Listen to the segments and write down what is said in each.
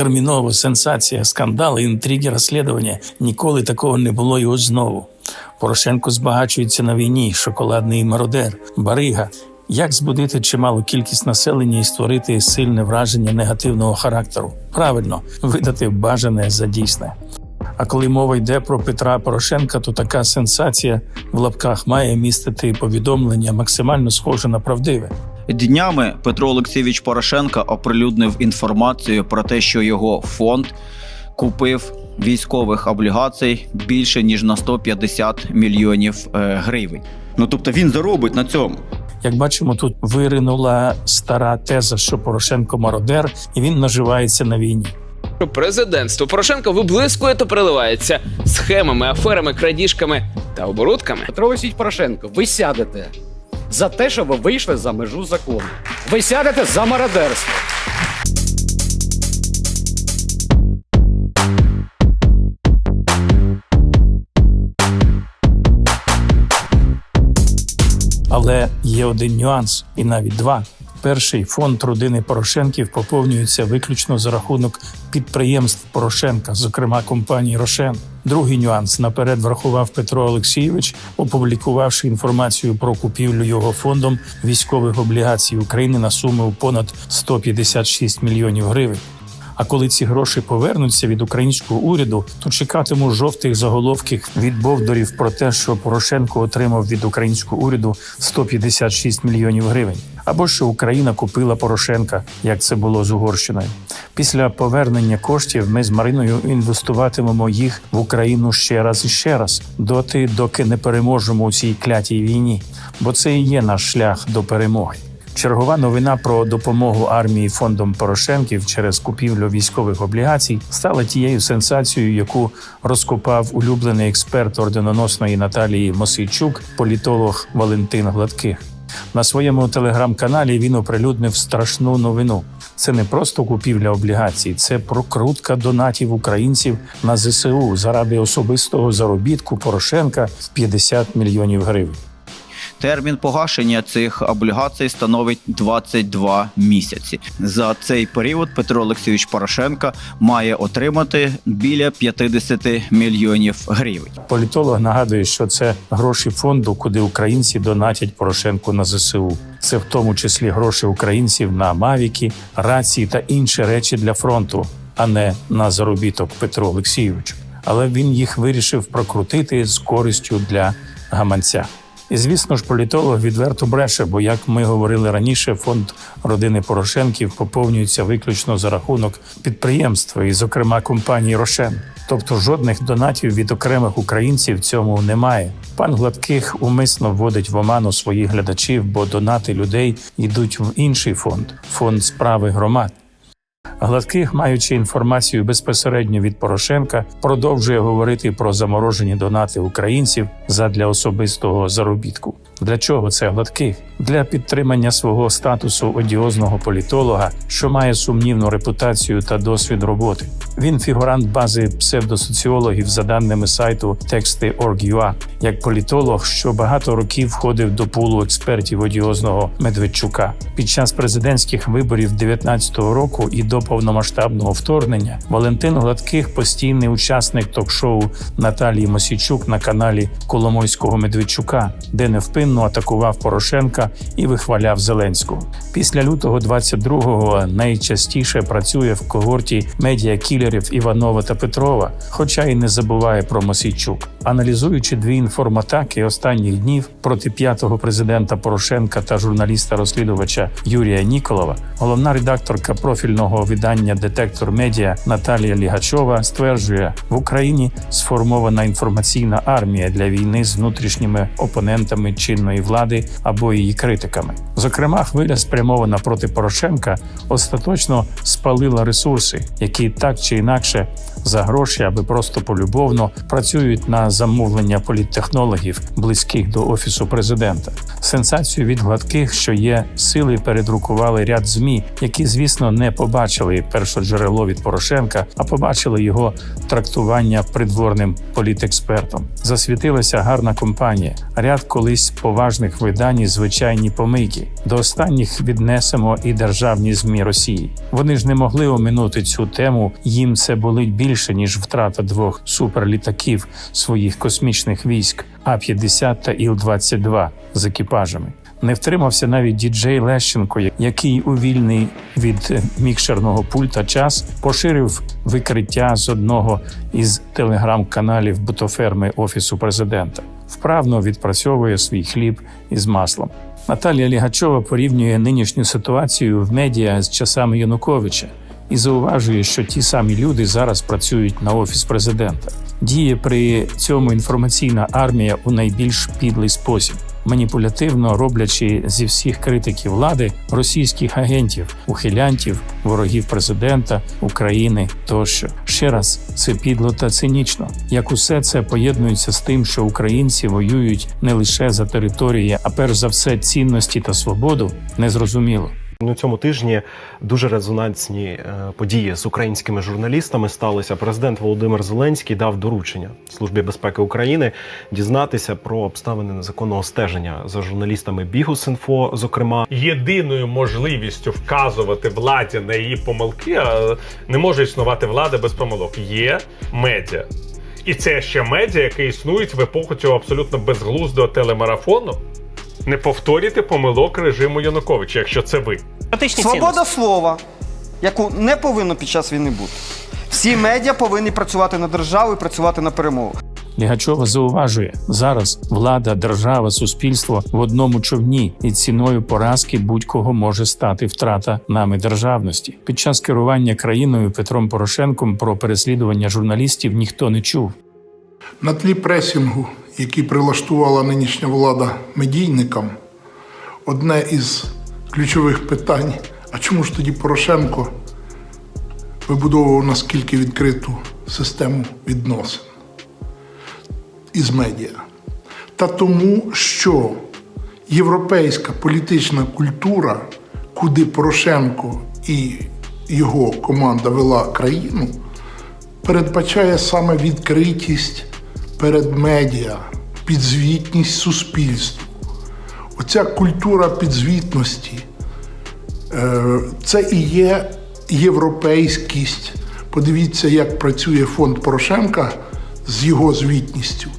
терміново сенсація, скандали, інтриги, розслідування. Ніколи такого не було і ось знову. Порошенко збагачується на війні, шоколадний мародер, барига. Як збудити чималу кількість населення і створити сильне враження негативного характеру? Правильно, видати бажане за дійсне. А коли мова йде про Петра Порошенка, то така сенсація в лапках має містити повідомлення максимально схоже на правдиве. Днями Петро Олексійович Порошенко оприлюднив інформацію про те, що його фонд купив військових облігацій більше ніж на 150 мільйонів е, гривень. Ну тобто він заробить на цьому. Як бачимо, тут виринула стара теза, що Порошенко мародер, і він наживається на війні. Президентство Порошенка виблискує та переливається схемами, аферами, крадіжками та оборудками. Петро Олексійович Порошенко, ви сядете за те, що ви вийшли за межу закону. Ви сядете за мародерство. Але є один нюанс, і навіть два. Перший фонд родини Порошенків поповнюється виключно за рахунок підприємств Порошенка, зокрема компанії Рошен. Другий нюанс наперед врахував Петро Олексійович, опублікувавши інформацію про купівлю його фондом військових облігацій України на суму понад 156 мільйонів гривень. А коли ці гроші повернуться від українського уряду, то чекатиму жовтих заголовків від бовдорів про те, що Порошенко отримав від українського уряду 156 мільйонів гривень, або що Україна купила Порошенка, як це було з Угорщиною. Після повернення коштів ми з Мариною інвестуватимемо їх в Україну ще раз і ще раз, доти, доки не переможемо у цій клятій війні, бо це і є наш шлях до перемоги. Чергова новина про допомогу армії фондом Порошенків через купівлю військових облігацій стала тією сенсацією, яку розкопав улюблений експерт орденоносної Наталії Мосійчук, політолог Валентин Гладких. На своєму телеграм-каналі він оприлюднив страшну новину. Це не просто купівля облігацій, це прокрутка донатів українців на ЗСУ заради особистого заробітку Порошенка в 50 мільйонів гривень. Термін погашення цих облігацій становить 22 місяці. За цей період Петро Олексійович Порошенко має отримати біля 50 мільйонів гривень. Політолог нагадує, що це гроші фонду, куди українці донатять Порошенку на ЗСУ. Це в тому числі гроші українців на мавіки, рації та інші речі для фронту, а не на заробіток Петру Олексійовичу. Але він їх вирішив прокрутити з користю для гаманця. І звісно ж, політолог відверто бреше, бо як ми говорили раніше, фонд родини Порошенків поповнюється виключно за рахунок підприємства, і, зокрема, компанії Рошен. Тобто жодних донатів від окремих українців цьому немає. Пан Гладких умисно вводить в оману своїх глядачів, бо донати людей йдуть в інший фонд фонд справи громад. Гладких, маючи інформацію безпосередньо від Порошенка, продовжує говорити про заморожені донати українців задля особистого заробітку. Для чого це гладких? Для підтримання свого статусу одіозного політолога, що має сумнівну репутацію та досвід роботи. Він фігурант бази псевдосоціологів за даними сайту Тексти.org.ua, як політолог, що багато років входив до пулу експертів одіозного Медведчука. Під час президентських виборів 19-го року і до повномасштабного вторгнення Валентин Гладких постійний учасник ток-шоу Наталії Мосійчук на каналі Коломойського Медведчука, де невпинно атакував Порошенка і вихваляв Зеленського. Після лютого 22-го найчастіше працює в когорті медіакілерів Іванова та Петрова, хоча й не забуває про Мосійчук. Аналізуючи дві інформатаки останніх днів проти п'ятого президента Порошенка та журналіста-розслідувача Юрія Ніколова, головна редакторка профільного видання Детектор Медіа Наталія Лігачова стверджує, в Україні сформована інформаційна армія для війни з внутрішніми опонентами чинної влади або її критиками. Зокрема, хвиля спрямована проти Порошенка остаточно спалила ресурси, які так чи інакше за гроші, аби просто полюбовно працюють на замовлення політтехнологів, близьких до офісу президента. Сенсацію від гладких, що є сили, передрукували ряд змі, які, звісно, не побачили. Побачили перше джерело від Порошенка, а побачили його трактування придворним політекспертом. Засвітилася гарна компанія, ряд колись поважних видань і звичайні помийки. До останніх віднесемо і державні змі Росії. Вони ж не могли оминути цю тему. Їм це болить більше ніж втрата двох суперлітаків своїх космічних військ А-50 та Іл-22 з екіпажами. Не втримався навіть діджей Лещенко, який у вільний від мікшерного пульта час поширив викриття з одного із телеграм-каналів бутоферми офісу президента. Вправно відпрацьовує свій хліб із маслом. Наталія Лігачова порівнює нинішню ситуацію в медіа з часами Януковича і зауважує, що ті самі люди зараз працюють на офіс президента. Діє при цьому інформаційна армія у найбільш підлий спосіб, маніпулятивно роблячи зі всіх критиків влади російських агентів, ухилянтів, ворогів президента, України тощо. Ще раз це підло та цинічно. Як усе це поєднується з тим, що українці воюють не лише за території, а перш за все цінності та свободу, незрозуміло. На цьому тижні дуже резонансні е, події з українськими журналістами сталися. Президент Володимир Зеленський дав доручення Службі безпеки України дізнатися про обставини незаконного стеження за журналістами Бігус.Інфо, зокрема. єдиною можливістю вказувати владі на її помилки, не може існувати влада без помилок. Є медіа. І це ще медіа, які існують в епоху цього абсолютно безглуздого телемарафону. Не повторюйте помилок режиму Януковича, якщо це ви. Свобода слова, яку не повинно під час війни бути. Всі медіа повинні працювати на державу і працювати на перемогу. Лігачова зауважує зараз влада, держава, суспільство в одному човні, і ціною поразки будь-кого може стати втрата нами державності. Під час керування країною Петром Порошенком про переслідування журналістів ніхто не чув. На тлі пресінгу, який прилаштувала нинішня влада медійникам, одне із ключових питань: а чому ж тоді Порошенко вибудовував наскільки відкриту систему відносин із медіа? Та тому, що європейська політична культура, куди Порошенко і його команда вела країну, передбачає саме відкритість перед медіа, підзвітність суспільству. Оця культура підзвітності е, це і є європейськість. Подивіться, як працює фонд Порошенка з його звітністю,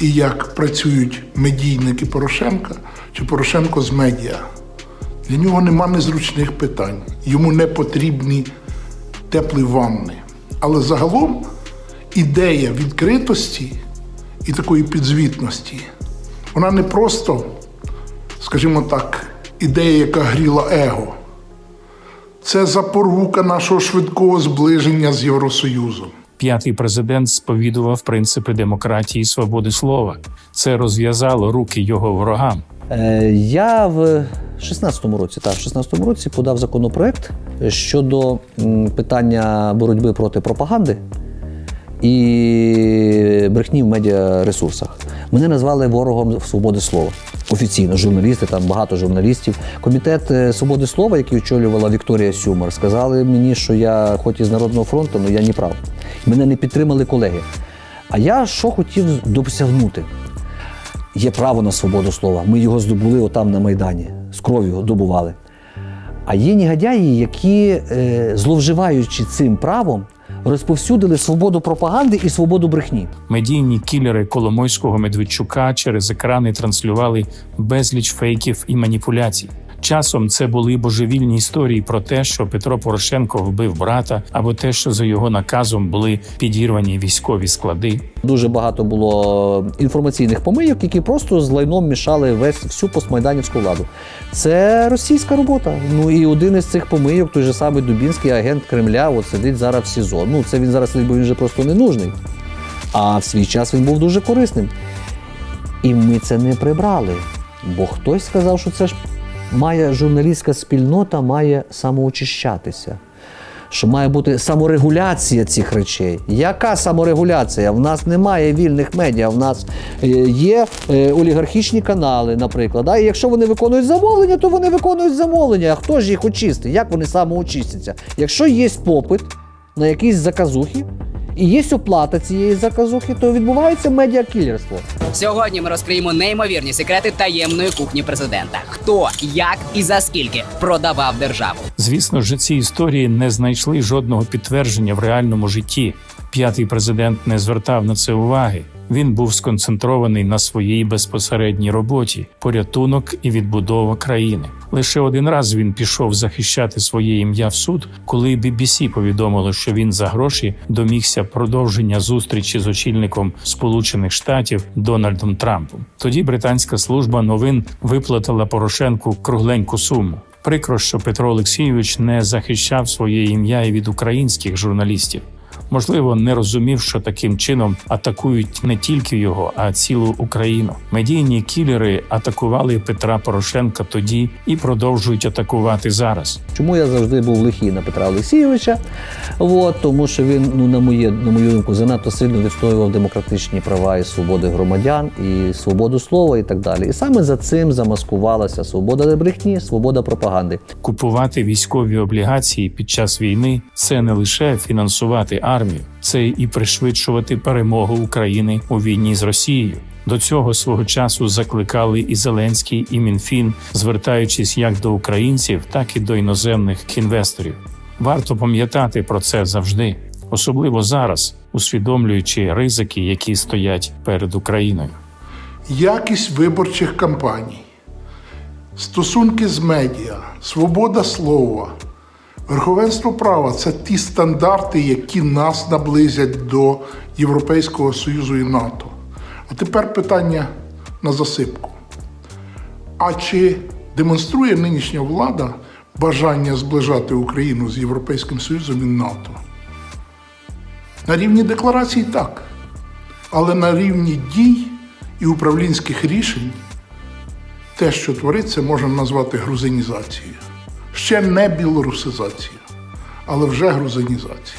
і як працюють медійники Порошенка чи Порошенко з медіа. Для нього нема незручних питань, йому не потрібні теплі ванни. Але загалом ідея відкритості і такої підзвітності, вона не просто, скажімо так, ідея, яка гріла его. Це запорука нашого швидкого зближення з Євросоюзом. П'ятий президент сповідував принципи демократії і свободи слова. Це розв'язало руки його ворогам. Е, Я в 16-му році, так, в 16-му році подав законопроект щодо м, питання боротьби проти пропаганди і брехні в медіаресурсах. Мене назвали ворогом свободи слова. Офіційно, журналісти, там багато журналістів. Комітет е, свободи слова, який очолювала Вікторія Сюмар, сказали мені, що я, хоч із Народного фронту, але я не прав. Мене не підтримали колеги. А я що хотів досягнути? Є право на свободу слова. Ми його здобули отам на Майдані, з кров'ю добували. А є негодяї, які, е, зловживаючи цим правом, розповсюдили свободу пропаганди і свободу брехні. Медійні кілери Коломойського Медведчука через екрани транслювали безліч фейків і маніпуляцій. Часом це були божевільні історії про те, що Петро Порошенко вбив брата, або те, що за його наказом були підірвані військові склади. Дуже багато було інформаційних помийок, які просто з лайном мішали весь всю постмайданівську владу. Це російська робота. Ну і один із цих помийок, той же самий Дубінський агент Кремля, от сидить зараз в СІЗО. Ну це він зараз бо він вже просто не нужний. А в свій час він був дуже корисним. І ми це не прибрали. Бо хтось сказав, що це ж має журналістська спільнота має самоочищатися. що має бути саморегуляція цих речей. Яка саморегуляція? В нас немає вільних медіа, в нас е, є е, олігархічні канали, наприклад. І якщо вони виконують замовлення, то вони виконують замовлення. А хто ж їх очистить? Як вони самоочистяться? Якщо є попит на якісь заказухи, і є оплата цієї заказухи, то відбувається медіакілерство. Сьогодні ми розкриємо неймовірні секрети таємної кухні президента. Хто, як і за скільки продавав державу. Звісно ж, ці історії не знайшли жодного підтвердження в реальному житті. П'ятий президент не звертав на це уваги. Він був сконцентрований на своїй безпосередній роботі порятунок і відбудова країни. Лише один раз він пішов захищати своє ім'я в суд, коли BBC повідомило, що він за гроші домігся продовження зустрічі з очільником Сполучених Штатів Дональдом Трампом. Тоді британська служба новин виплатила Порошенку кругленьку суму. Прикро, що Петро Олексійович не захищав своє ім'я і від українських журналістів. Можливо, не розумів, що таким чином атакують не тільки його, а цілу Україну. Медійні кілери атакували Петра Порошенка тоді і продовжують атакувати зараз. Чому я завжди був лихий на Петра Олексійовича? От, тому що він, ну на моє, на мою думку, занадто сильно відстоював демократичні права і свободи громадян, і свободу слова, і так далі. І саме за цим замаскувалася свобода брехні, свобода пропаганди. Купувати військові облігації під час війни це не лише фінансувати армію, це і пришвидшувати перемогу України у війні з Росією. До цього свого часу закликали і Зеленський, і Мінфін, звертаючись як до українців, так і до іноземних інвесторів. Варто пам'ятати про це завжди, особливо зараз, усвідомлюючи ризики, які стоять перед Україною. якість виборчих кампаній, стосунки з медіа, свобода слова, верховенство права це ті стандарти, які нас наблизять до Європейського Союзу і НАТО. А тепер питання на засипку. А чи демонструє нинішня влада бажання зближати Україну з Європейським Союзом і НАТО? На рівні декларацій так. Але на рівні дій і управлінських рішень те, що твориться, можна назвати грузинізацією. Ще не білорусизація, але вже грузинізація.